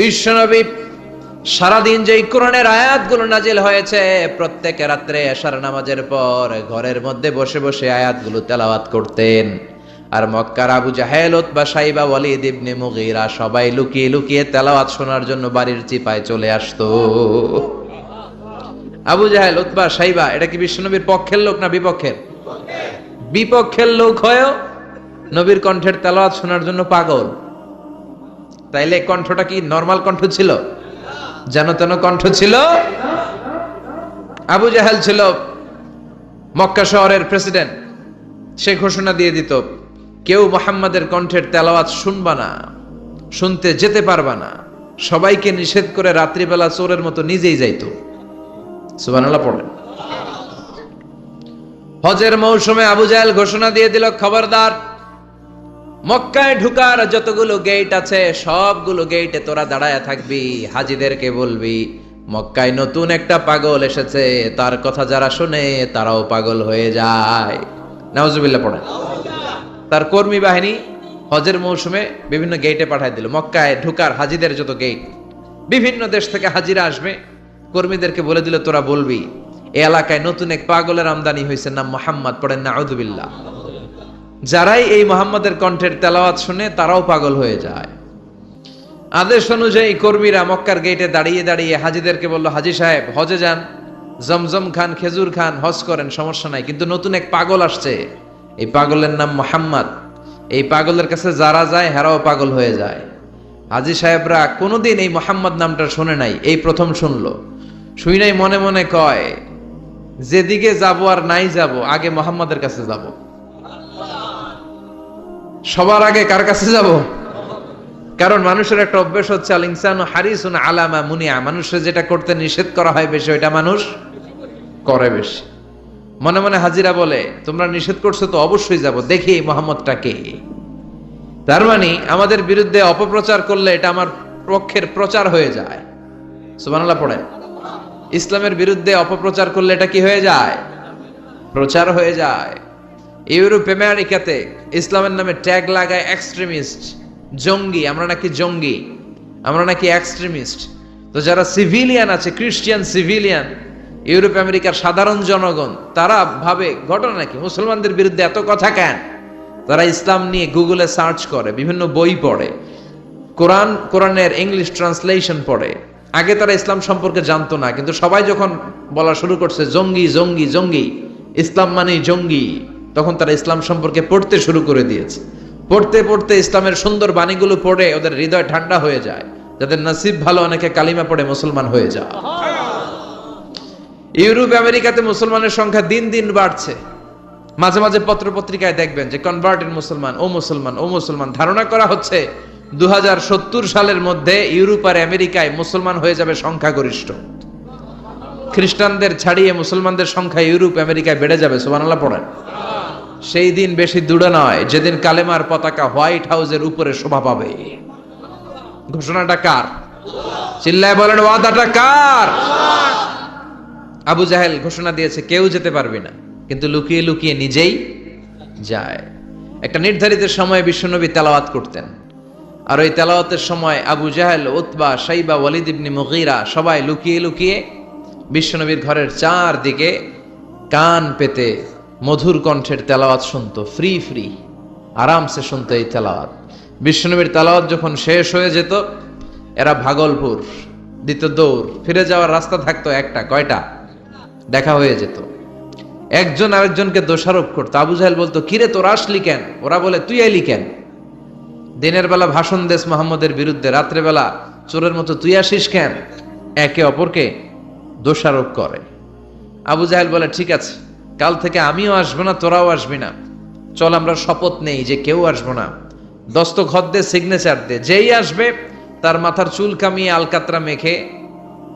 বিশ্বনবী সারাদিন যে কোরআনের আয়াতগুলো নাজিল হয়েছে, প্রত্যেক রাত্রে এশার নামাজের পর ঘরের মধ্যে বসে বসে আয়াতগুলো তেলাওয়াত করতেন। আর মক্কার আবু জাহেল বা সাইবা, ওয়ালিদ ইবনে মুগীরা সবাই লুকিয়ে লুকিয়ে তেলাওয়াত শোনার জন্য বাড়ির চিপায় চলে আসতো। আবু জাহেল, উতবা সাইবা, এটা কি বিশ্বনবীর পক্ষের লোক না বিপক্ষের? বিপক্ষের লোক হয়েও নবীর কণ্ঠের তেলাওয়াত শোনার জন্য পাগল। তাইলে কণ্ঠটা কি নর্মাল কণ্ঠ ছিল? যেন তেন কণ্ঠ ছিল? আবু জাহেল ছিল মক্কা শহরের প্রেসিডেন্ট সে ঘোষণা দিয়ে দিত, কেউ মোহাম্মদের কণ্ঠের তেলাওয়াত শুনবা না, শুনতে যেতে পারবা না। সবাইকে নিষেধ করে রাত্রিবেলা চোরের মতো নিজেই যাইত। সুবহানাল্লাহ পড়েন। হজের মৌসুমে আবু জাহেল ঘোষণা দিয়ে দিল, খবরদার মক্কায় ঢুকার যতগুলো গেট আছে, সবগুলো গেটে তোরা দাঁড়ায় থাকবি, হাজিদেরকে বলবি, মক্কায় নতুন একটা পাগল এসেছে, তার কথা যারা শুনে, তারাও পাগল হয়ে যায়। নাউজুবিল্লাহ পড়ে তার কর্মী বাহিনী হজের মৌসুমে বিভিন্ন গেটে পাঠায় দিল। মক্কায় ঢুকার হাজিদের যত গেট বিভিন্ন দেশ থেকে হাজিরা আসবে, কর্মীদেরকে বলে দিল, তোরা বলবি এই এলাকায় নতুন এক পাগলের আমদানি হয়েছে, নাম মোহাম্মদ, পড়েন না আউদুবিল্লাহ যারাই এই মোহাম্মদের কণ্ঠের তেলাওয়াত শুনে তারাও পাগল হয়ে যায়। আদেশ অনুযায়ী কর্মীরা মক্কার গেটে দাঁড়িয়ে দাঁড়িয়ে হাজিদেরকে বলল, হাজি সাহেব, হজে যান। জমজম খান, খেজুর খান, হজ করেন, সমস্যা নাই। কিন্তু নতুন এক পাগল আসছে। এই পাগলের নাম মোহাম্মদ। এই পাগলের কাছে যারা যায়, হেরাও পাগল হয়ে যায়। হাজি সাহেবরা কোনোদিন এই মোহাম্মদ নামটা শুনে নাই, এই প্রথম শুনলো। শুই নাই মনে মনে কয়, যেদিকে যাব আর নাই যাব, আগে মোহাম্মদের কাছে যাব। সবার আগে কার কাছে যাব? কারণ মানুষের একটা অভ্যেস হচ্ছে, আল ইনসান হারিসুন আলামা মুনিয়া। মানুষের যেটা করতে নিষেধ করা হয় বেশি, ওইটা মানুষ করে বেশি। মনে মনে হাজিরা বলে, তোমরা নিষেধ করছ তো অবশ্যই যাব, দেখি মোহাম্মদটা কে? তার মানে আমাদের বিরুদ্ধে অপপ্রচার করলে এটা আমার পক্ষের প্রচার হয়ে যায়। সুবহানাল্লাহ, পড়েন। ইসলামের বিরুদ্ধে অপপ্রচার করলে এটা কি হয়ে যায়? প্রচার হয়ে যায়। ইউরোপ আমেরিকাতে ইসলামের নামে ট্যাগ লাগায় এক্সট্রিমিস্ট, জঙ্গি, আমরা নাকি জঙ্গি, আমরা নাকি এক্সট্রিমিস্ট। তো যারা সিভিলিয়ান আছে, খ্রিস্টিয়ান সিভিলিয়ান, ইউরোপ আমেরিকার সাধারণ জনগণ, তারা ভাবে, ঘটনা নাকি? মুসলমানদের বিরুদ্ধে এত কথা কেন? তারা ইসলাম নিয়ে গুগলে সার্চ করে, বিভিন্ন বই পড়ে, কোরআন, কোরআনের ইংলিশ ট্রান্সলেশন পড়ে। আগে তারা ইসলাম সম্পর্কে জানতো না, কিন্তু সবাই যখন বলা শুরু করছে, জঙ্গি জঙ্গি জঙ্গি, ইসলাম মানে জঙ্গি। তখন তারা ইসলাম সম্পর্কে পড়তে শুরু করে দিয়েছে। পড়তে পড়তে ইসলামের সুন্দর বাণীগুলো পড়ে ওদের হৃদয় ঠান্ডা হয়ে যায়। যাদের নসিব ভালো, অনেকে কালিমা পড়ে মুসলমান হয়ে যায়। ইউরোপ, আমেরিকাতে মুসলমানের সংখ্যা দিন দিন বাড়ছে। মাঝে মাঝে পত্র পত্রিকায় দেখবেন যে কনভার্টেড মুসলমান, ও মুসলমান ও মুসলমান। ধারণা করা হচ্ছে দু হাজার সত্তর সালের মধ্যে ইউরোপ আর আমেরিকায় মুসলমান হয়ে যাবে সংখ্যাগরিষ্ঠ। খ্রিস্টানদের ছাড়িয়ে মুসলমানদের সংখ্যা ইউরোপ, আমেরিকায় বেড়ে যাবে, সুবহানাল্লাহ, পড়েন। সেই দিন বেশি দূরে নয়, যেদিন কালেমার পতাকা হোয়াইট হাউসের উপরে শোভা পাবে। ঘোষণাটা কার? চিল্লায় বলেন, ওয়াদাটা কার? আবু জাহেল ঘোষণা দিয়েছে, কেউ যেতে পারবে না। কিন্তু লুকিয়ে লুকিয়ে নিজেই যায়। একটা নির্ধারিত সময়ে বিশ্বনবী তেলাওয়াত করতেন। আর ওই তেলাওয়াতের সময় আবু জাহেল, উতবা সাইবা ওয়ালিদ ইবনি মুগীরা সবাই লুকিয়ে লুকিয়ে বিশ্বনবীর ঘরের চারদিকে কান পেতে মধুর কণ্ঠের তেলাওয়াত শুনতো ফ্রি ফ্রি আরামসে শুনতো এই তেলাওয়াত। বিশ্বনবীর তেলাওয়াত যখন শেষ হয়ে যেত, এরা ভাগলপুর দিত দৌড়, ফিরে যাওয়ার রাস্তা থাকতো একটা, কয়টা? দেখা হয়ে যেত। একজন আরেকজনকে দোষারোপ করতো। আবু জাহেল বলতো, কিরে, তোর আসলি কেন? ওরা বলে, তুই এলি কেন? দিনের বেলা ভাষণ দেশ মোহাম্মদের বিরুদ্ধে রাত্রেবেলা চোরের মতো, তুই আসিস কেন? একে অপরকে দোষারোপ করে। আবু জাহেল বলে, ঠিক আছে কাল থেকে আমিও আসব না, তোরাও আসবি না। চল, আমরা শপথ নেই যে কেউ আসব না। দস্তখত দে সিগনেচার দে। যেই আসবে, তার মাথার চুল কামিয়ে আলকাতরা মেখে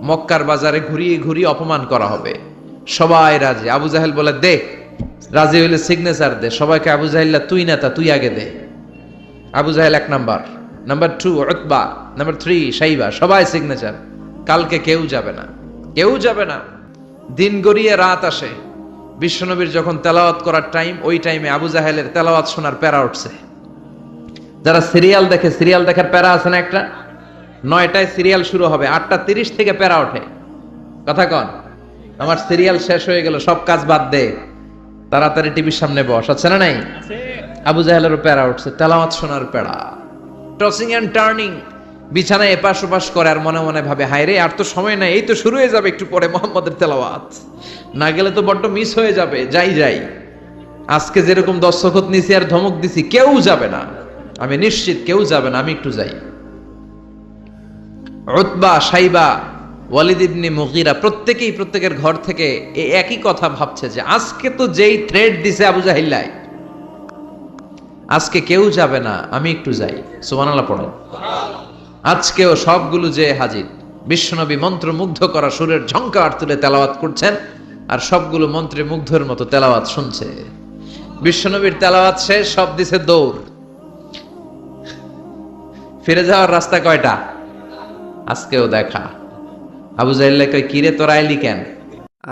মক্কার বাজারে ঘুরিয়ে ঘুরিয়ে অপমান করা হবে। সবাই রাজি। আবু জাহেল বলে, দে, রাজি হইলে সিগনেচার দে। সবাইকে, আবু জাহিল্লা তুই না তা তুই আগে দে। আবু জাহেল এক number. Number two Utba. Number three Shaiba. সবাই সিগনেচার কালকে কেউ যাবে না। কেউ যাবে না। দিন গড়িয়ে রাত আসে। বিশ্বনবীর যখন তেলাওয়াত করার টাইম ওই টাইমে আবু জাহেলের তেলাওয়াত শোনার প্যারা উঠছে। যারা সিরিয়াল দেখে সিরিয়াল দেখার প্যারা আছে না একটা? নয়টায় সিরিয়াল শুরু হবে আটটা তিরিশ থেকে প্যারা ওঠে। কথা কন আমার সিরিয়াল শেষ হয়ে গেল সব কাজ বাদ দে। তাড়াতাড়ি টিভির সামনে বস আছে না নাই? আবু জাহেলেরও প্যারা উঠছে তেলাওয়াত শোনার প্যারা। টসিং অ্যান্ড টার্নিং বিছানায় এপাশ ওপাশ করে আর মনে মনে ভাবে, হায় রে, আর তো সময় নাই, এই তো শুরু হয়ে যাবে একটু পরে মোহাম্মদের তেলাওয়াত। না গেলে তো বড্ড মিস হয়ে যাবে, যাই যাই। আজকে যেরকম দর্শকত নিছি আর ধমক দিছি, কেউ যাবে না। আমি নিশ্চিত কেউ যাবে না, আমি একটু যাই। উতবা, সাইবা, ওয়ালিদ ইবনে মুগিরা প্রত্যেকেই প্রত্যেকের ঘর থেকে এই একই কথা ভাবছে যে, আজকে তো যেই থ্রেড দিছে আবু জাহিল্লাই আজকে কেউ যাবে না, আমি একটু যাই। সুবহানাল্লাহ পড়েন আজকেও সবগুলো যে হাজির। বিশ্বনবী মন্ত্রমুগ্ধ করা সুরের ঝঙ্কার তুলে তেলাওয়াত করছেন, আর সবগুলো মন্ত্রে মুগ্ধের মতো তেলাওয়াত শুনছে। বিশ্বনবীর তেলাওয়াত শেষ, সব দিছে দৌড়। ফিরে যাওয়ার রাস্তা কয়টা? আজকেও দেখা। আবু জাহিল্লা কয়, কিরে, তোরা আইলি কেন?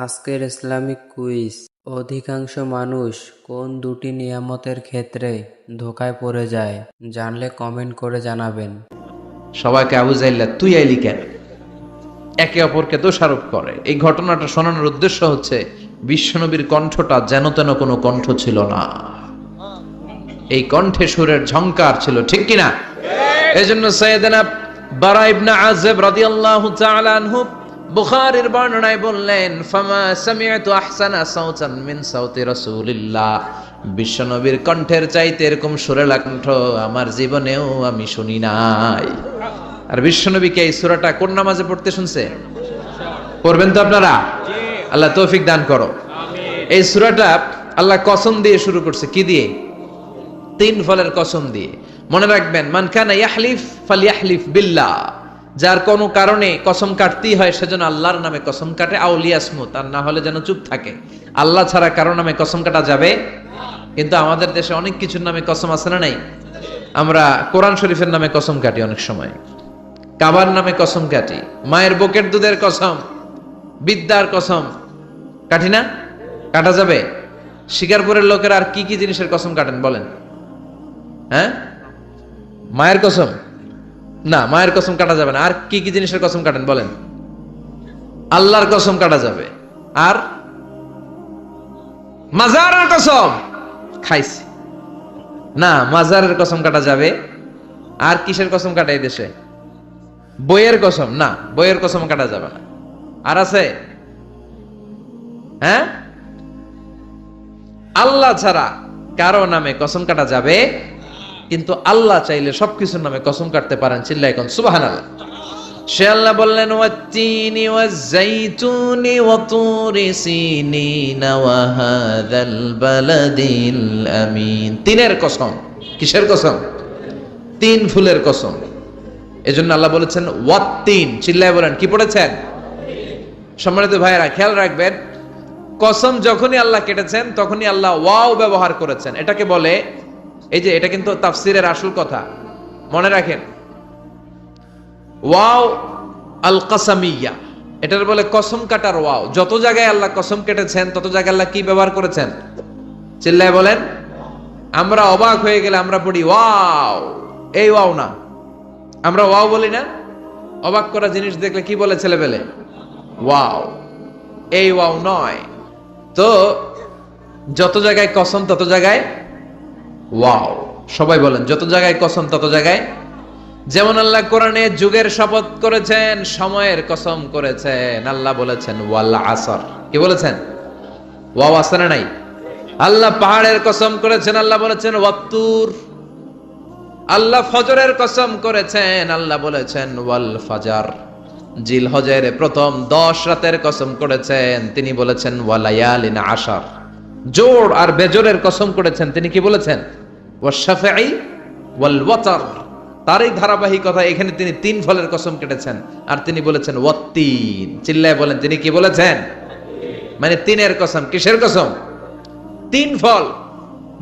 আজকের ইসলামিক কুইজ। অধিকাংশ মানুষ কোন দুটি নিয়ামতের ক্ষেত্রে ধোকায় পড়ে যায়, জানলে কমেন্ট করে জানাবেন। সবাইকে আবু জাহিল্লা তুই আইলি কেন? একে অপরকে দোষারোপ করে। এই ঘটনাটা শোনানোর উদ্দেশ্য হচ্ছে, বিশ্বনবীর কণ্ঠটা যেন তেন কোনো কণ্ঠ ছিল না। এই কণ্ঠে সুরের ঝংকার ছিল, ঠিক কিনা? এই জন্য সৈয়দনা বর্ণনায় বললেন, ফামা সামিআতু আহসানা সাউতান মিন সাউতি রাসূলিল্লাহ। বিশ্বনবীর কণ্ঠের চাইতে এরকম সুরেলা কণ্ঠ আমার জীবনেও আমি শুনি নাই। আর বিশ্বনবীকে এই সুরাটা কোন নামাজে পড়তে শুনছে? পড়বেন তো আপনারা? আল্লাহ তৌফিক দান করো। এই সুরাটা আল্লাহ কসম দিয়ে শুরু করছে। কি দিয়ে? তিন ফলের কসম দিয়ে। মনে রাখবেন মান কানা ইয়াহলিফ ফালিয়াহলিফ বিল্লাহ। যার কোনো কারণে কসম কাটতেই হয় সেজন্য আল্লাহর নামে কসম কাটে আউলিয়া স্মুত আর না হলে যেন চুপ থাকে। আল্লাহ ছাড়া কারও নামে কসম কাটা যাবে কিন্তু আমাদের দেশে অনেক কিছুর নামে কসম আছে না নাই? আমরা কোরআন শরীফের নামে কসম কাটি অনেক সময়। কাবার নামে কসম কাটি। মায়ের বুকের দুধের কসম। বিদ্যার কসম। কাটি না? কাটা যাবে? শিকারপুরের লোকের আর কি কি জিনিসের কসম কাটেন বলেন। হ্যাঁ? মায়ের কসম? না, মায়ের কসম কাটা যাবে না। আর কি কি জিনিসের কসম কাটেন বলেন। আল্লাহর কসম কাটা যাবে। আর? মাজারের কসম। খাইছি। না, মাজারের কসম কাটা যাবে। আর কিসের কসম কাটা দেশে? বইয়ের কসম, না, বইয়ের কসম কাটা যাবে না। আর আছে? হ্যাঁ? আল্লাহ ছাড়া কারও নামে কসম কাটা যাবে, কিন্তু আল্লাহ চাইলে সবকিছুর নামে কসম কাটতে পারেন চিল্লাই কোন। সুবাহান আল্লাহ সে আল্লাহ বললেন, ওয়াত্তিনি ওয়াজ্জাইতুনি ওয়াতুরি সিনিনা ওয়া হাযাল বালাদিল আমিন। তিনের কসম। কিসের কসম? তিন ফুলের কসম। এজন্য আল্লাহ বলেছেন, ওয়াত্তিন। চিল্লায় বলেন, কি পড়েছেন? সম্মানিত ভাইয়েরা, খেয়াল রাখবেন, কসম যখনই আল্লাহ কেটেছেন, তখনই আল্লাহ ওয়াও ব্যবহার করেছেন। এটাকে বলে, এই যে এটা কিন্তু তাফসিরের আসল কথা। মনে রাখেন ওয়াও আল কাসামিয়া এটার বলে কসম কাটার ওয়াও। যত জায়গায় আল্লাহ কসম কেটেছেন, তত জায়গায় আল্লাহ কি ব্যবহার করেছেন? চিল্লায় বলেন, আমরা অবাক হয়ে গেলে আমরা পড়ি, ওয়াও, এই ওয়াও না। আমরা ওয়াও বলি না? অবাক করা জিনিস দেখলে কি বলে ছেলেবেলে ওয়াও, এই ওয়াও নয়। তো যত জায়গায় কসম, তত জায়গায় ওয়াও। সবাই বলেন, যত জায়গায় কসম, তত জায়গায় যেমন আল্লাহ কোরআনে যুগের শপথ করেছেন, সময়ের কসম করেছেন। আল্লাহ বলেছেন ওয়াল্লা আসর। কি বলেছেন? ওয়াও আসরে নাই? আল্লাহ পাহাড়ের কসম করেছেন, আল্লাহ বলেছেন, ওয়াত্তুর। আল্লাহ ফজরের কসম করেছেন, আল্লাহ বলেছেন, ওয়াল ফাজার। জিল হজের প্রথম দশ রাতের কসম করেছেন, তিনি বলেছেন, ওয়ালায়ালিন আশার। জোর আর বেজোরের কসম করেছেন, তিনি কি বলেছেন? ওয়াশাফাই ওয়াল ওয়াতার। তার এই ধারাবাহিকতা, এখানে তিনি তিন ফলের কসম কেটেছেন। আর তিনি বলেছেন, ওয়াত্তিন। চিল্লায় বলেন, তিনি কি বলেছেন? মানে তিনের কসম, কিসের কসম? তিন ফল,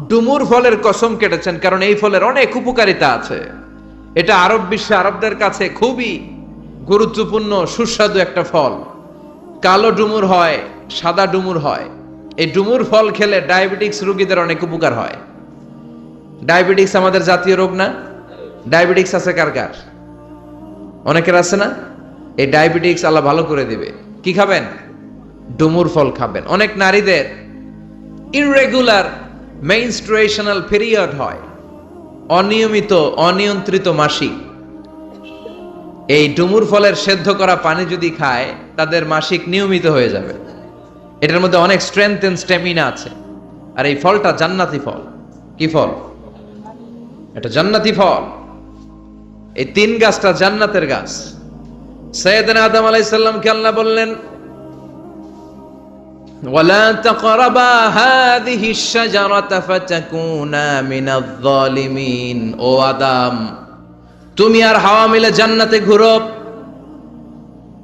ডুমুর ফলের কসম কেটেছেন, কারণ এই ফলের অনেক উপকারিতা আছে। এটা আরব বিশ্বে, আরবদের কাছে খুবই গুরুত্বপূর্ণ, সুস্বাদু একটা ফল। কালো ডুমুর হয়, সাদা ডুমুর হয়। এই ডুমুর ফল খেলে ডায়াবেটিক্স রোগীদের অনেক উপকার হয়। ডায়াবেটিক্স আমাদের জাতীয় রোগ না। ডায়াবেটিক্স আছে কার কার? অনেকের আছে না? এই ডায়াবেটিক্স আল্লাহ ভালো করে দিবে। কি খাবেন? ডুমুর ফল খাবেন। অনেক নারীদের ইররেগুলার মেইনস্ট্রুয়েশনাল পিরিয়ড হয়। অনিয়মিত, অনিয়ন্ত্রিত মাসিক। এই ডুমুর ফলের সেদ্ধ করা পানি যদি খায়, তাদের মাসিক নিয়মিত হয়ে যাবে। এটার মধ্যে অনেক স্ট্রেংথ এন্ড স্ট্যামিনা আছে। আর এই ফলটা জান্নাতি ফল। কি ফল? এটা জান্নাতি ফল। এই তিন গাছটা জান্নাতের গাছ সৈয়দনা আদম আলাইসাল্লামকে আল্লাহ বললেন ولا تقربا هذه الشجرة فتكونا من الظالمين ও আদম তুমি আর হাওয়া মিলে জান্নাতে ঘুরো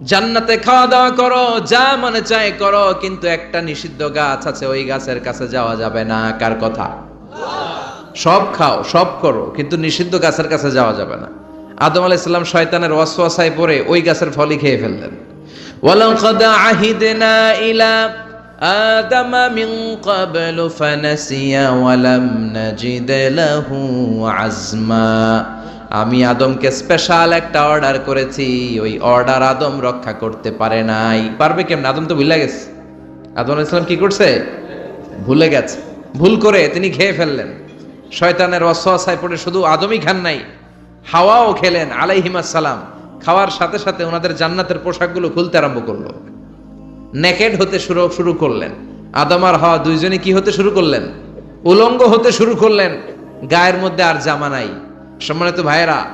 জান্নাতে খাওয়া দাওয়া করো যা মনে চায় করো কিন্তু একটা নিষিদ্ধ গাছ আছে ওই গাছের কাছে যাওয়া যাবে না কার কথা সব খাও সব করো কিন্তু নিষিদ্ধ গাছের কাছে যাওয়া যাবে না আদম আলাইসাল্লাম শয়তানের ওয়াসওয়াসায় পড়ে ওই গাছের ফলই খেয়ে ফেললেন। ওয়ালাম আজমা। আমি আদমকে স্পেশাল একটা অর্ডার করেছি, ওই অর্ডার আদম রক্ষা করতে পারে নাই। পারবে কেমন? আদম তো ভুলে গেছে। আদম আলাইসাল্লাম কি করছে? ভুলে গেছে। ভুল করে তিনি খেয়ে ফেললেন। শয়তানের অসহায় পড়ে শুধু আদমই খান নাই। হাওয়াও খেলেন আলাইহিমাস সালাম খাওয়ার সাথে সাথে ওনাদের জান্নাতের পোশাকগুলো খুলতে আরম্ভ করল। নেকেড হতে শুরু শুরু করলেন। আদম আর হাওয়া দুইজনে কি হতে শুরু করলেন? উলঙ্গ হতে শুরু করলেন। গায়ের মধ্যে আর জামা নাই। সম্মানিত ভাইয়েরা,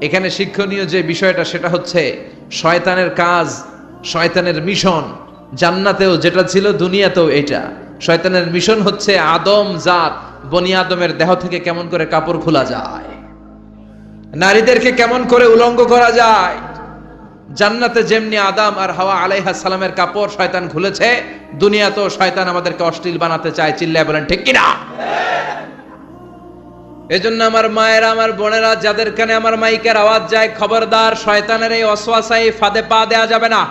এখানে শিক্ষণীয় যে বিষয়টা, সেটা হচ্ছে শয়তানের কাজ, শয়তানের মিশন। জান্নাতেও যেটা ছিল, দুনিয়াতেও এটা শয়তানের মিশন হচ্ছে আদম জাত, বনি আদমের দেহ থেকে কেমন করে কাপড় খোলা যায়। নারীদেরকে কেমন করে উলঙ্গ করা যায়? জান্নাতে যেমনি আদাম আর হাওয়া আলাইহা সালামের কাপড় শয়তান খুলেছে দুনিয়া তো শয়তান আমাদেরকে অশ্লীল বানাতে চায়। চিল্লায় বলেন, ঠিক কিনা? এজন্য আমার মায়েরা, আমার বোনেরা, যাদের কানে আমার মাইকের আওয়াজ যায়, খবরদার, শয়তানের এই অসওয়াসাই ফাঁদে পা দেয়া যাবে না।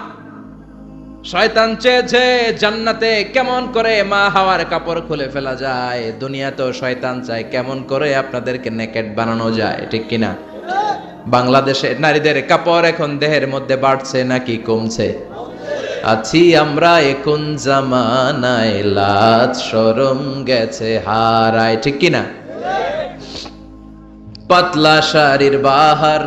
শয়তান চেয়েছে জান্নাতে কেমন করে মা হাওয়ার কাপড় খুলে ফেলা যায়। দুনিয়াতেও শয়তান চায় কেমন করে আপনাদেরকে নেকেট বানানো যায়, ঠিক কিনা? বাংলাদেশে নারীদের কাপড় এখন দেহের মধ্যে বাড়ছে নাকি কমছে? আছি আমরা এখন জামানায় লাজ সরম গেছে হারায়, ঠিক কিনা? পাতলা শাড়ির বাহার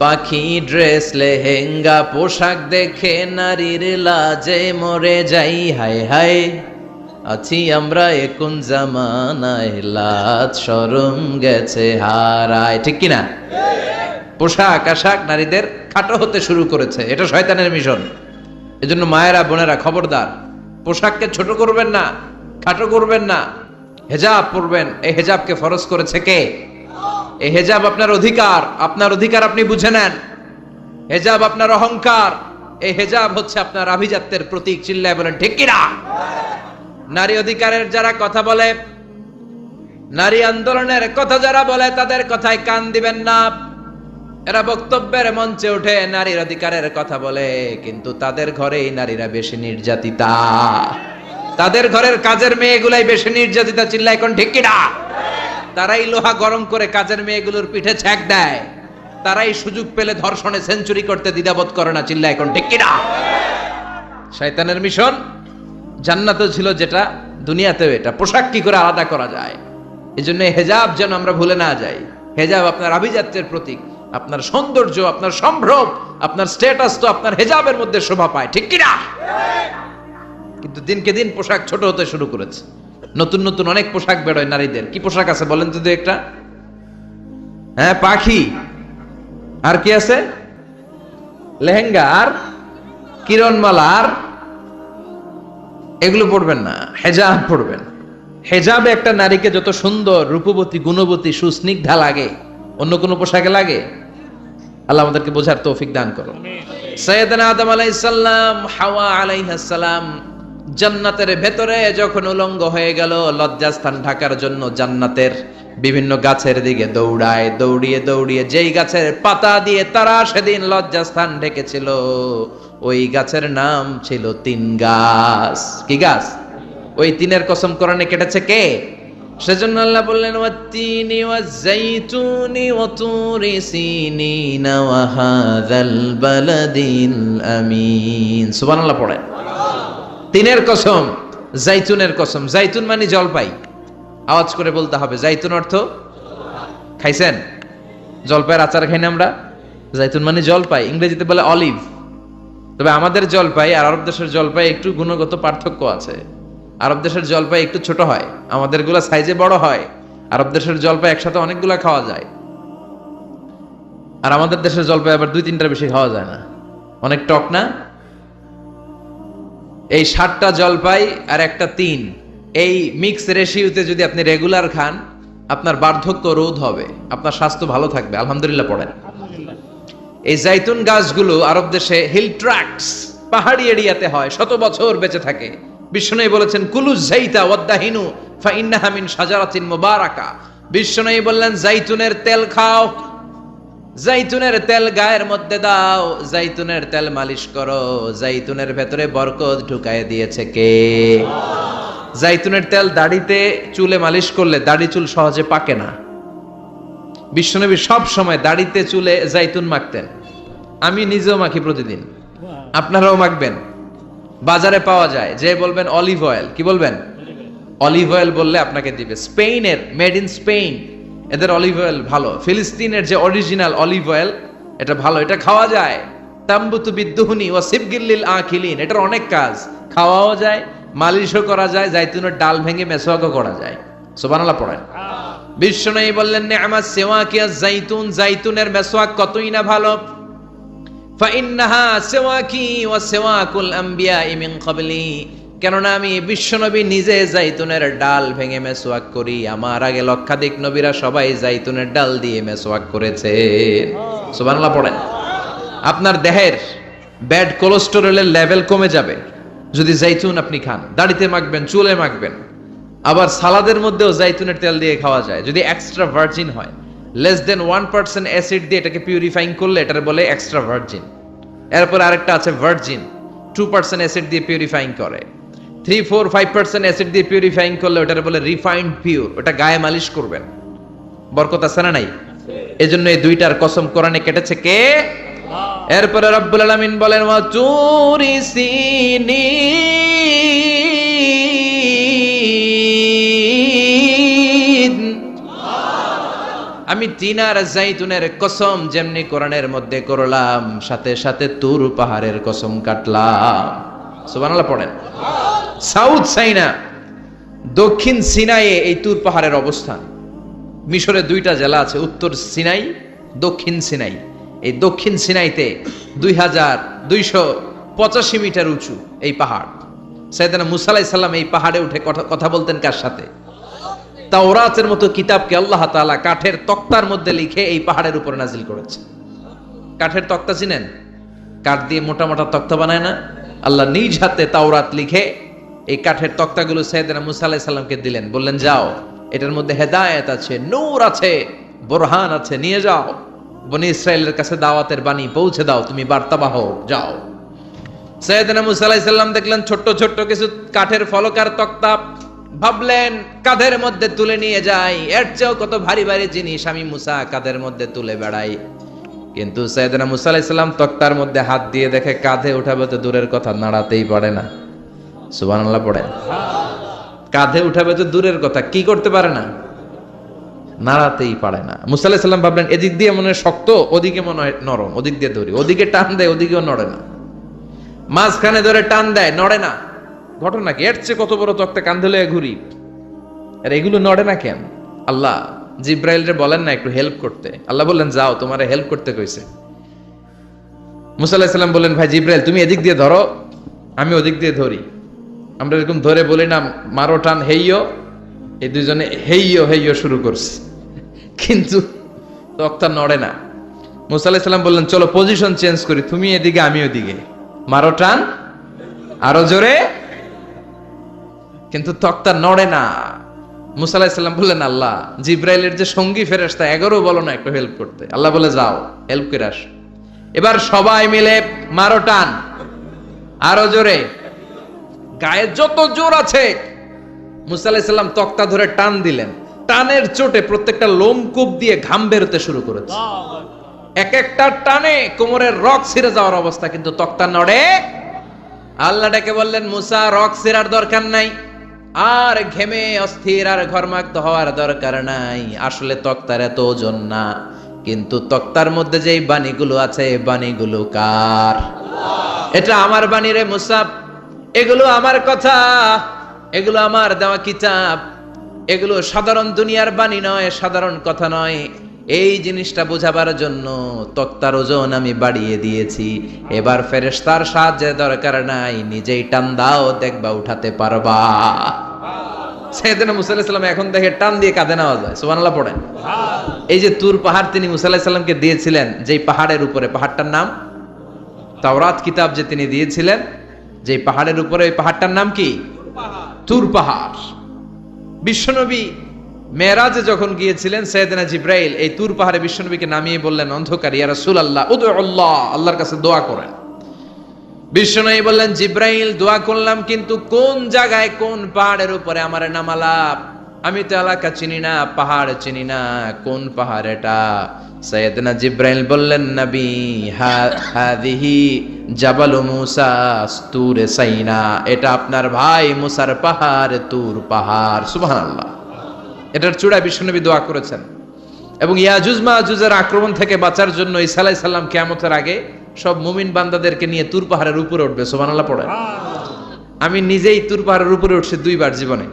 পাখি ড্রেস, লেহেঙ্গা, পোশাক দেখে নারীর লাজে মরে যাই, হায় হায়। আছি আমরা এখন জামানায়, লাজ সরম গেছে হারায়। ঠিক কিনা? পোশাক, আশাক নারীদের খাটো হতে শুরু করেছে, এটা শয়তানের মিশন। এজন্য মায়েরা, বোনেরা, খবরদার, পোশাককে ছোট করবেন না, খাটো করবেন না। হেজাব পরবেন, এই হেজাবকে ফরজ করেছে কে? এই হেজাব আপনার অধিকার আপনার অধিকার আপনি বুঝে নেন। হেজাব আপনার অহংকার এই হেজাব হচ্ছে আপনার আভিজাত্যের প্রতীক, চিল্লায় বলেন, ঠিক কিনা নারী অধিকারের যারা কথা বলে, নারী আন্দোলনের কথা যারা বলে, তাদের কথায় কান দিবেন না। এরা বক্তব্যের মঞ্চে উঠে নারীর অধিকারের কথা বলে, কিন্তু তাদের ঘরেই নারীরা বেশি নির্যাতিতা। তাদের ঘরের কাজের মেয়েগুলাই বেশি নির্যাতিতা, চিল্লায় এখন ঠিক কিনা তারাই লোহা গরম করে কাজের মেয়েগুলোর পিঠে ছ্যাক দেয়। তারাই সুযোগ পেলে ধর্ষণে সেঞ্চুরি করতে দ্বিধাবোধ করে না চিল্লা এখন, ঠিক কিনা? শয়তানের মিশন জান্নাতেও ছিল যেটা, দুনিয়াতেও এটা। পোশাক কি করে আলাদা করা যায়? এই জন্য হেজাব যেন আমরা ভুলে না যাই। হেজাব আপনার আভিজাত্যের প্রতীক, আপনার সৌন্দর্য, আপনার সম্ভ্রম, আপনার স্ট্যাটাস তো আপনার হেজাবের মধ্যে শোভা পায়, ঠিক কিনা? কিন্তু দিনকে দিন পোশাক ছোট হতে শুরু করেছে। নতুন নতুন অনেক পোশাক বেরোয় নারীদের। কি পোশাক আছে বলেন তো একটা? হ্যাঁ পাখি। আর কি আছে? লেহেঙ্গা। আর কিরণমালা। আর এগুলো পড়বেন না হেজাব পড়বেন হেজাবে একটা নারীকে যত সুন্দর রূপবতী গুণবতী সুস্নিগ্ধা লাগে অন্য কোনো পোশাকে লাগে? আল্লাহ আমাদেরকে বোঝার তৌফিক দান করো সৈয়দনা আদম আলাইসাল্লাম হাওয়া আলাইহাসাল্লাম জান্নাতের ভেতরে যখন উলঙ্গ হয়ে গেল, লজ্জাস্থান ঢাকার জন্য জান্নাতের বিভিন্ন গাছের দিকে দৌড়ায়, দৌড়িয়ে দৌড়িয়ে যেই গাছের পাতা দিয়ে তারা সেদিন লজ্জাস্থান ঢেকেছিল। ওই গাছের নাম ছিল তিন গাছ। কি গাছ? ওই তিনের কসম কোরআনে কেটেছে কে? সেজন্য আল্লাহ বললেন, ওয়াত্তিনি ওয়াজ্জাইতুনি ওয়াতুরি সিনিনা ওয়া হাযাল বালাদিল আমিন। সুবহানাল্লাহ পড়েন তিনের কসম, জাইতুনের কসম। জাইতুন মানে জলপাই। আওয়াজ করে বলতে হবে, জাইতুন অর্থ খাইছেন। জলপাইয়ের আচার খাই না আমরা? জাইতুন মানে জলপাই। ইংরেজিতে বলে অলিভ। তবে আমাদের জলপাই আর আরব দেশের জলপাই একটু গুণগত পার্থক্য আছে। আরব দেশের জলপাই একটু ছোট হয়। আমাদেরগুলা সাইজে বড় হয়। আরব দেশের জলপাই একসাথে অনেকগুলা খাওয়া যায়। আর আমাদের দেশের জলপাই আবার দুই তিনটার বেশি খাওয়া যায় না। অনেক টক না? এই সাতটা জলপাই আর একটা তিন। এই মিক্স রেশিওতে যদি আপনি রেগুলার খান আপনার বার্ধক্য রোধ হবে আপনার স্বাস্থ্য ভালো থাকবে। আলহামদুলিল্লাহ পড়েন। এই জাইতুন গাছগুলো আরব দেশে হিল ট্র্যাক্টস পাহাড়ি এরিয়াতে হয় শত বছর বেঁচে থাকে। বিষ্ণু বলেছেন কুলু জাইতা ওয়াদ্দাহিনু ফাইন্নাহা মিন শাজারাতিন মুবারাকা। বিষ্ণু বললেন জাইতুনের তেল খাও। জাইতুনের তেল গায়ের মধ্যে দাও জাইতুনের তেল মালিশ করো জাইতুনের ভেতরে বরকত ঢুকায় দিয়েছে কে? জাইতুনের তেল দাড়িতে চুলে মালিশ করলে দাড়ি চুল সহজে পাকে না। বিশ্বনবী সব সময় দাড়িতে চুলে জাইতুন মাখতেন। আমি নিজেও মাখি প্রতিদিন। আপনারাও মাখবেন। বাজারে পাওয়া যায় যে বলবেন অলিভ অয়েল কি বলবেন? অলিভ অয়েল বললে আপনাকে দিবে। স্পেনের মেড ইন স্পেন এদের অলিভ অয়েল ভালো। ফিলিস্তিনের যে অরিজিনাল অলিভ অয়েল এটা ভালো। এটা খাওয়া যায়। তাম্বুতু বিদ্যুহনি ও সিবগিল্লিল আখিলিন এটার অনেক কাজ। খাওয়াও যায় মালিশও করা যায় জাইতুনের ডাল ভেঙে মেসোয়াকও করা যায়। সুবহানাল্লাহ পড়েন। বিশ্বনয়ী বললেন নে আমার সেওয়া কি জাইতুন জাইতুনের মেসোয়াক কতই না ভালো? ফাইন্নাহা সেওয়াকি ওয়া সেওয়াকুল আম্বিয়া মিন ক্বাবলি। কেননা আমি বিশ্বনবী নিজে জাইতুনের ডাল ভেঙে মেসোয়াক করি। আমার আগে লক্ষাধিক নবীরা সবাই জাইতুনের ডাল দিয়ে মেসোয়াক করেছে। সুবহানাল্লাহ পড়েন। আপনার দেহের ব্যাড কোলেস্টেরলের লেভেল কমে যাবে। যদি জাইতুন আপনি খান, দাড়িতে মাখবেন, চুলে মাখবেন, আবার সালাদের মধ্যেও জাইতুনের তেল দিয়ে খাওয়া যায়। যদি এক্সট্রা ভার্জিন হয় less then one percent acid দিয়ে এটাকে পিউরিফাইং করলে এটার বলে এক্সট্রা ভার্জিন এরপর আরেকটা আছে ভার্জিন টু পার্সেন্ট অ্যাসিড দিয়ে পিউরিফাইং করে। Three four five percent acid দিয়ে পিউরিফাইং করলে ওটার বলে রিফাইন্ড পিওর ওটা গায়ে মালিশ করবেন বরকত আছে না নাই? এজন্য এই দুইটার কসম কোরআনে কেটেছে কে? এরপরে রব্বুল আলামিন বলেন, ওয়া চুরি সিনিন। আমি তিনার জাইতুনের কসম যেমনি কোরআনের মধ্যে করলাম, সাথে সাথে তুর পাহাড়ের কসম কাটলাম। সুবহানাল্লাহ পড়েন। সাউথ সাইনা দক্ষিণ সিনাইয়ে এই তুর পাহাড়ের অবস্থান। মিশরে দুইটা জেলা আছে, উত্তর সিনাই, দক্ষিণ সিনাই। এই দক্ষিণ সিনাইতে দুই হাজার দুইশো পঁচাশি মিটার উঁচু এই পাহাড়। সাইদানা মুসালাই সাল্লাম এই পাহাড়ে উঠে কথা- বলতেন কার সাথে? তাওরাতের মতো কিতাবকে আল্লাহ তাআলা কাঠের তক্তার মধ্যে লিখে এই পাহাড়ের উপরে নাজিল করেছে কাঠের তক্তা চিনেন? কাঠ দিয়ে মোটা মোটা তক্তা বানায় না? আল্লাহ নিজ হাতে তাওরাত লিখে এই কাঠের তক্তাগুলো সৈয়দনা মুসা আলাইহিস সালামকে দিলেন। বললেন, যাও, এটার মধ্যে হেদায়েত আছে, নূর আছে, বোরহান আছে, নিয়ে যাও। বনি ইসরায়েলের কাছে দাওয়াতের বাণী পৌঁছে দাও, তুমি বার্তাবাহ যাও। সৈয়দনা মুসা আলাইহিস সালাম দেখলেন, ছোট্ট ছোট্ট কিছু কাঠের ফলকার তক্তা। ভাবলেন, কাঁধের মধ্যে তুলে নিয়ে যাই, এর চেয়েও কত ভারী ভারী জিনিস আমি মুসা কাঁধের মধ্যে তুলে বেড়াই। কিন্তু সৈয়দনা মুসা আলাইহিস সালাম তক্তার মধ্যে হাত দিয়ে দেখে কাঁধে উঠাবে তো দূরের কথা, নাড়াতেই পারে না। সুবহানাল্লাহ পড়ে। কাঁধে উঠাবে তো দূরের কথা, কি করতে পারে না? নাড়াতেই পারে না। মুসা আলাইহিস সালাম ভাবলেন, এদিক দিয়ে মনে হয় শক্ত, ওদিকে মনে হয় নরম, ওদিক দিয়ে ধরি ওদিকে টান দেয়, ওদিকেও নড়ে না। মাঝখানে ধরে টান দেয়, নড়ে না। ঘটনা কি? এর চেয়ে কত বড় তক্তা কান্ধে লয়ে ঘুরি। আর এগুলো নড়ে না কেন? আল্লাহ জিব্রাইল রে বলেন না একটু হেল্প করতে। আল্লাহ বললেন, যাও, তোমারে হেল্প করতে কইছে। মুসা আলাহিস সাল্লাম বললেন, ভাই জিব্রাইল, তুমি এদিক দিয়ে ধরো, আমি ওদিক দিয়ে ধরি। আমরা এরকম ধরে বলি না, মারো টান, হেইয়ো। এই দুইজনে হেইয়ো হেইয়ো শুরু করছে। কিন্তু তক্তা নড়ে না। মুসা আলাহিস সাল্লাম বললেন, চলো পজিশন চেঞ্জ করি, তুমি এদিকে, আমি ওদিকে। মারো টান, আরও জোরে। কিন্তু তক্তা নড়ে না। মুসা আলাহিস সাল্লাম বললেন, আল্লাহ, জিব্রাইলের যে সঙ্গী ফেরেশতা, এগারো বলো না, একটু হেল্প করতে। আল্লাহ বলে, যাও হেল্প করে আস। এবার সবাই মিলে মারো টান, আরও জোরে। গায়ে যত জোর আছে। মুসা আলাহিসাল্লাম তক্তা ধরে টান দিলেন। টানের চোটে প্রত্যেকটা লোমকূপ দিয়ে ঘাম বেরোতে শুরু করেছে। এক একটা টানে কোমরের রক ছিঁড়ে যাওয়ার অবস্থা, কিন্তু তক্তা নড়ে। আল্লাহ ডেকে বললেন, মুসা, রক ছিঁড়ার দরকার নাই। আর ঘেমে অস্থির আর ঘরমাক্ত হওয়ার দরকার নাই। আসলে তক্তার এত ওজন না, কিন্তু তক্তার মধ্যে যেই বাণীগুলো আছে বাণীগুলো কার? এটা আমার বাণী রে মুসাব এগুলো আমার কথা, এগুলো আমার দেওয়া কিতাব, এগুলো সাধারণ দুনিয়ার বাণী নয়, সাধারণ কথা নয়। এই জিনিসটা বোঝাবার জন্য তক্তার ওজন আমি বাড়িয়ে দিয়েছি। এবার ফেরেশতার সাহায্যের দরকার নাই, নিজেই টান দাও, দেখবা উঠাতে পারবা। সেদিন মুসাল্লাহাম এখন দেখে টান দিয়ে কাঁধে নেওয়া যায় সুবানাল্লাহ পড়েন। এই যে তুর পাহাড় তিনি মুসাল্লাহামকে দিয়েছিলেন, যেই পাহাড়ের উপরে, পাহাড়টার নাম তাওরাত কিতাব যে তিনি দিয়েছিলেন যে পাহাড়ের উপরে, ওই পাহাড়টার নাম কি? তুর পাহাড়। বিশ্বনবী মেয়েরাজে যখন গিয়েছিলেন, সৈয়দনা জিব্রাইল এই তুর পাহাড়ে বিশ্বনবীকে নামিয়ে বললেন, অন্ধকার, ইয়া রাসূলুল্লাহ উদু আল্লাহ। আল্লাহর কাছে দোয়া করেন। বিশ্বনবী বললেন, জিব্রাইল, দোয়া করলাম, কিন্তু কোন জায়গায়, কোন পাহাড়ের উপরে আমার নামালা আমি তো এলাকা চিনি না, পাহাড় চিনি না, কোন পাহাড় এটা? সৈয়দনা জিব্রাইল বললেন, নবী হাদিহি জাবাল মুসা তুরে সাইনা। এটা আপনার ভাই মুসার পাহাড়, তুর পাহাড়। সুবহানাল্লাহ। এটার চূড়ায় বিশ্বনবী দোয়া করেছেন। এবং ইয়াজুজ মাহুজের আক্রমণ থেকে বাঁচার জন্য ঈসা আলাইহিস সালাম কিয়ামতের আগে সব মুমিন বান্দাদেরকে নিয়ে তুর পাহাড়ের উপরে উঠবে। সুবহানাল্লাহ পড়ে আমি নিজেই তুর পাহাড়ের উপরে উঠছি দুইবার জীবনে।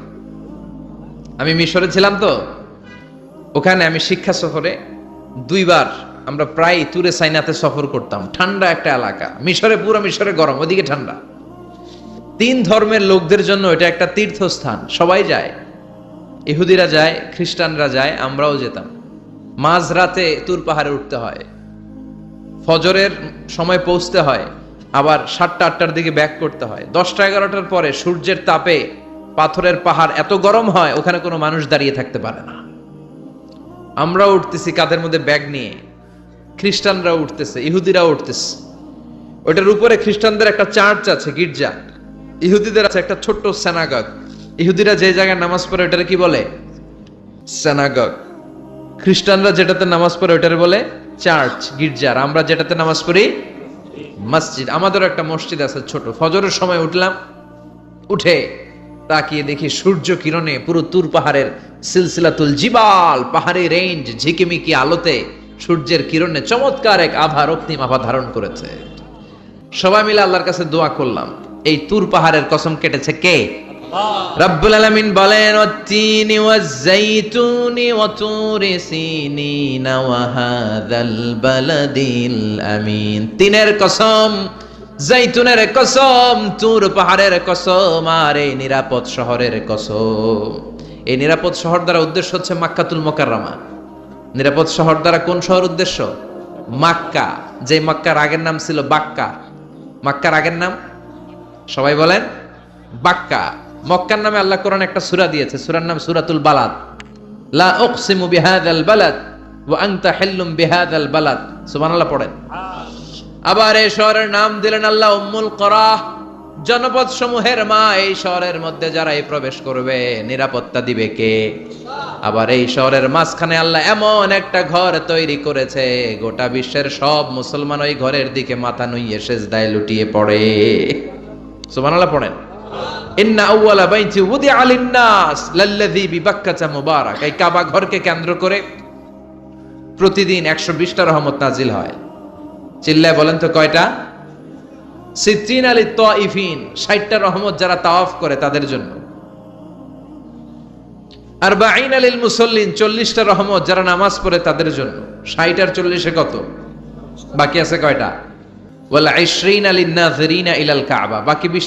আমি মিশরে ছিলাম তো। ওখানে আমি শিক্ষা সফরে দুইবার আমরা প্রায় তুরে সাইনাতে সফর করতাম। ঠান্ডা একটা এলাকা। মিশরে পুরো মিশরে গরম, ওদিকে ঠান্ডা। তিন ধর্মের লোকদের জন্য এটা একটা তীর্থস্থান। সবাই যায়। ইহুদিরা যায়, খ্রিস্টানরা যায়, আমরাও যেতাম। মাঝ রাতে তুর পাহাড়ে উঠতে হয়। ফজরের সময় পৌঁছতে হয়। আবার সাতটা, আটটার দিকে ব্যাক করতে হয়। দশটা, এগারোটার পরে সূর্যের তাপে পাথরের পাহাড় এত গরম হয়, ওখানে কোনো মানুষ দাঁড়িয়ে থাকতে পারে না। আমরাও উঠতেছি কাদের মধ্যে ব্যাগ নিয়ে। খ্রিস্টানরা উঠতেছে ইহুদিরা উঠতেছে। ওটার উপরে খ্রিস্টানদের একটা চার্চ আছে, গির্জা। ইহুদিদের আছে একটা ছোট্ট সেনাগগ ইহুদিরা যে জায়গায় নামাজ পড়ে ওটারে কি বলে? সেনাগগ খ্রিস্টানরা যেটাতে নামাজ পড়ে ওটারে বলে চার্চ গির্জার আমরা যেটাতে নামাজ পড়ি, মসজিদ। আমাদেরও একটা মসজিদ আছে ছোট। ফজরের সময় উঠলাম, উঠে তাকিয়ে দেখি সূর্য কিরণে পুরো তুর পাহাড়ের সিলসিলাতুল জিবাল পাহাড়ি রেঞ্জ ঝিকিমিকি আলোতে সূর্যের কিরণে চমৎকার এক আভা রক্তিম আভা ধারণ করেছে। সবাই মিলে আল্লাহর কাছে দোয়া করলাম। এই তুর পাহাড়ের কসম কেটেছে কে? রব্বুল আলামিন বলেন ওয়াত্তিনি ওয়াজ-যাইতুনি ওয়া তুরি সিনিনা ওয়া হাযাল বালাদিল আমিন। তিনের কসম জাইতুনের কসম, তুর পাহাড়ের কসম, আর এই নিরাপদ শহরের কসম। এই নিরাপদ শহর দ্বারা উদ্দেশ্য হচ্ছে মাক্কাতুল মোকাররমা। নিরাপদ শহর দ্বারা কোন শহর উদ্দেশ্য? মাক্কা। যে মক্কার আগের নাম ছিল বাক্কা। মাক্কার আগের নাম? সবাই বলেন, বাক্কা। মক্কার নামে আল্লাহ কোরআন একটা সুরা দিয়েছে। সুরার নাম সুরাতুল বালাদ। লা উকসিমু বিহাদাল বালাদ ওয়া আনতা হিল্লুম বিহাদাল বালাদ। সুবহানাল্লাহ, পড়েন। আবার এই শহরের নাম দিলেন আল্লাহ উম্মুল করাহ। জনপদ সমূহের মা এই শহরের মধ্যে যারা এই প্রবেশ করবে, নিরাপত্তা দিবে কে? আবার এই শহরের মাঝখানে আল্লাহ এমন একটা ঘর তৈরি করেছে, গোটা বিশ্বের সব মুসলমান ওই ঘরের দিকে মাথা নুইয়ে সেজদায় লুটিয়ে পড়ে। সুবহানাল্লাহ পড়েন। ইন্না আউওয়ালা বাইতি এই কাবা ঘরকে কেন্দ্র করে প্রতিদিন 120টা রহমত নাজিল হয়। চিল্লায় বলেন তো কয়টা? সিদ্দিন আলী তাইফিন ষাটটা রহমত যারা তাওয়াফ করে তাদের জন্য। আর বাইন আলীল মুসল্লিন, চল্লিশটা রহমত যারা নামাজ পড়ে তাদের জন্য। ষাট আর চল্লিশে কত? বাকি আছে কয়টা? আইশরিন আলী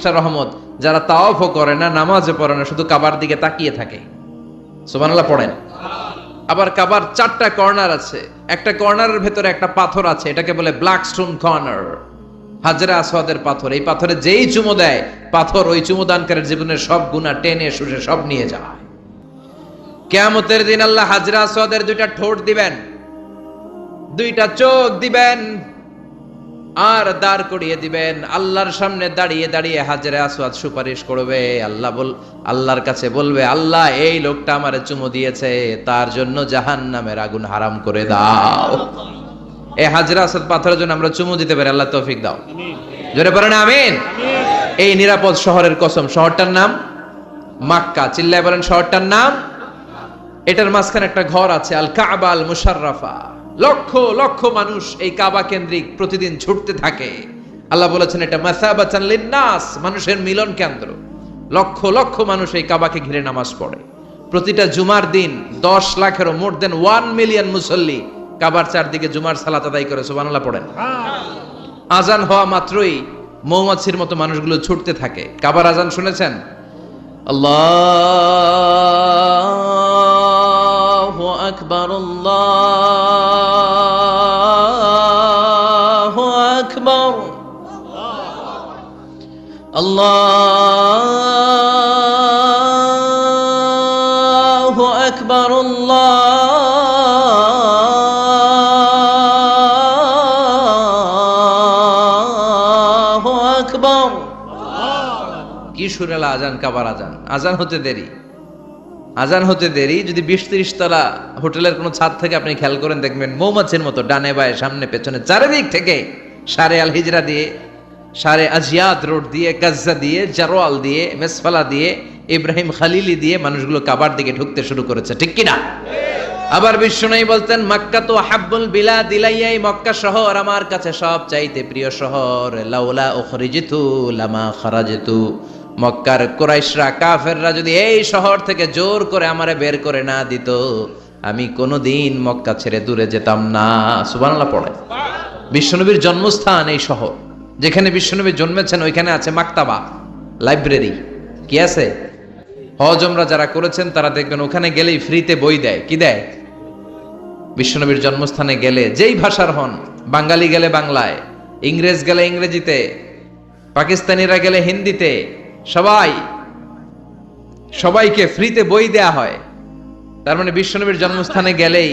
রহমত যারা তাওয়াফও করে না নামাজে পড়ে না, শুধু কাবার দিকে তাকিয়ে থাকে। সুবহানাল্লাহ, পড়েন। আবার কাবার চারটা কর্নার আছে। একটা কর্নারের ভেতরে একটা পাথর আছে, এটাকে বলে ব্ল্যাক স্টোন কর্নার। হাজরা আসাদের পাথর, এই পাথরে যেই চুমো দেয়, পাথর ওই চুমো দানকারের জীবনের সব গুণা টেনে শুষে সব নিয়ে যায়। কেয়ামতের দিন আল্লাহ হাজরা আসাদের দুইটা ঠোঁট দিবেন, দুইটা চোখ দিবেন আর দাঁড় করিয়ে দিবেন। আল্লাহর সামনে দাঁড়িয়ে দাঁড়িয়ে হাজারে আসওয়াদ সুপারিশ করবে। আল্লাহ বল আল্লাহর কাছে বলবে, আল্লাহ, এই লোকটা আমারে চুমু দিয়েছে, তার জন্য জাহান নামের আগুন হারাম করে দাও। এই হাজরা আসাদ পাথরের জন্য আমরা চুমু দিতে পারি, আল্লাহ তৌফিক দাও। জোরে পারেন আমিন। এই নিরাপদ শহরের কসম, শহরটার নাম মাক্কা। চিল্লায় বলেন, শহরটার নাম? এটার মাঝখানে একটা ঘর আছে, আল কাবা আল মুশাররাফা। লক্ষ লক্ষ মানুষ এই কাবা কেন্দ্রিক প্রতিদিন ছুটতে থাকে। আল্লাহ বলেছেন, এটা মাসাবাতান লিন্নাস, মানুষের মিলন কেন্দ্র। লক্ষ লক্ষ মানুষ এই কাবাকে ঘিরে নামাজ পড়ে। প্রতিটা জুমার দিন দশ লাখেরও মোর দেন ওয়ান মিলিয়ন মুসল্লি কাবার চারদিকে জুমার সালাত আদায় করে, সুবহানাল্লাহ পড়েন। আজান হওয়া মাত্রই মৌমাছির মতো মানুষগুলো ছুটতে থাকে। কাবার আজান শুনেছেন? আল্লাহু আকবার, আল্লাহু আল্লাহু আকবার আকবার কি সুরেলা আজান? কাবার আজান? আজান হতে দেরি। আজান হতে দেরি, যদি বিশ ত্রিশ তলা হোটেলের কোনো ছাদ থেকে আপনি খেয়াল করেন, দেখবেন মৌমাছির মতো ডানে বায়ে, সামনে, পেছনে, চারিদিক থেকে সারে আল হিজরা দিয়ে সারে আজিয়াদ রোড দিয়ে, গাজ্জা দিয়ে, জারোয়াল দিয়ে, মেসফালা দিয়ে, ইব্রাহিম খালিলি দিয়ে মানুষগুলো কাবার দিকে ঢুকতে শুরু করেছে। ঠিক কিনা? আবার বিষ্ণু বলতেন, মক্কা তো হাব্বুল বিলা দিলাইয়াই মক্কা শহর আমার কাছে সব চাইতে প্রিয় শহর। লাউলা উখরিজিতু লামা খারাজিতু। মক্কার কুরাইশরা, কাফেররা যদি এই শহর থেকে জোর করে আমারে বের করে না দিত, আমি কোনোদিন মক্কা ছেড়ে দূরে যেতাম না। সুবহানাল্লাহ পড়ে। বিশ্বনবীর জন্মস্থান এই শহর। যেখানে বিশ্বনবী জন্মেছেন, ওইখানে আছে মাক্তাবা লাইব্রেরি কি আছে? হজমরা যারা করেছেন, তারা দেখবেন ওখানে গেলেই ফ্রিতে বই দেয়। কি দেয়? বিশ্বনবীর জন্মস্থানে গেলে, যেই ভাষার হন, বাঙালি গেলে বাংলায়, ইংরেজ গেলে ইংরেজিতে, পাকিস্তানিরা গেলে হিন্দিতে, সবাই, সবাইকে ফ্রিতে বই দেয়া হয়। তার মানে বিশ্বনবীর জন্মস্থানে গেলেই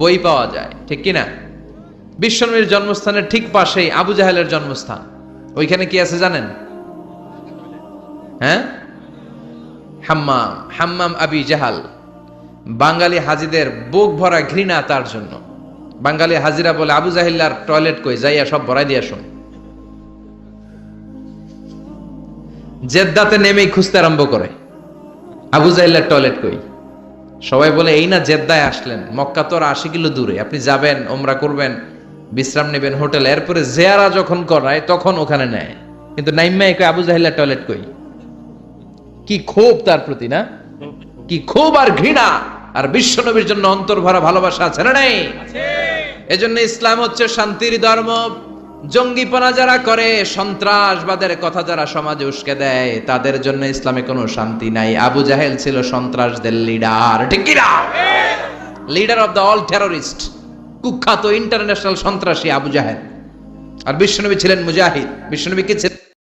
বই পাওয়া যায়, ঠিক কি না বিশ্বনবীর জন্মস্থানের ঠিক পাশেই আবু জাহেলের জন্মস্থান। ওইখানে কি আছে জানেন? হ্যাঁ? হাম্মাম হাম্মাম আবি জাহাল। বাঙালি হাজিদের বুক ভরা ঘৃণা তার জন্য। বাঙালি হাজিরা বলে, আবু জাহিল্লার টয়লেট কই? যাইয়া সব ভরাই দিয়ে শুন। জেদ্দাতে নেমেই খুঁজতে আরম্ভ করে। আবু জাহিল্লার টয়লেট কই? সবাই বলে, এই না জেদ্দায় আসলেন। মক্কা তো আর আশি কিলো দূরে। আপনি যাবেন, ওমরা করবেন। বিশ্রাম নেবেন হোটেলে। এরপরে জেয়ারা যখন করায় তখন ওখানে নেয়। কিন্তু নাইম্মা কই আবু জাহিল্লার টয়লেট কই? কি ক্ষোভ তার প্রতি না? কি ক্ষোভ আর ঘৃণা। আর বিশ্ব নবীর জন্য অন্তর ভরা ভালোবাসা আছে না নেই? এজন্য ইসলাম হচ্ছে শান্তির ধর্ম। জঙ্গিপনা যারা করে সন্ত্রাসবাদের কথা যারা সমাজে উস্কে দেয় তাদের জন্য ইসলামে কোনো শান্তি নাই। আবু জাহেল ছিল সন্ত্রাসদের লিডার ঠিক কিনা? Leader of the all terrorist কুখ্যাত ইন্টারন্যাশনাল সন্ত্রাসী আবু জাহেল আর বিশ্বনবী ছিলেন মুজাহিদ বিশ্বনবী কি ছিলেন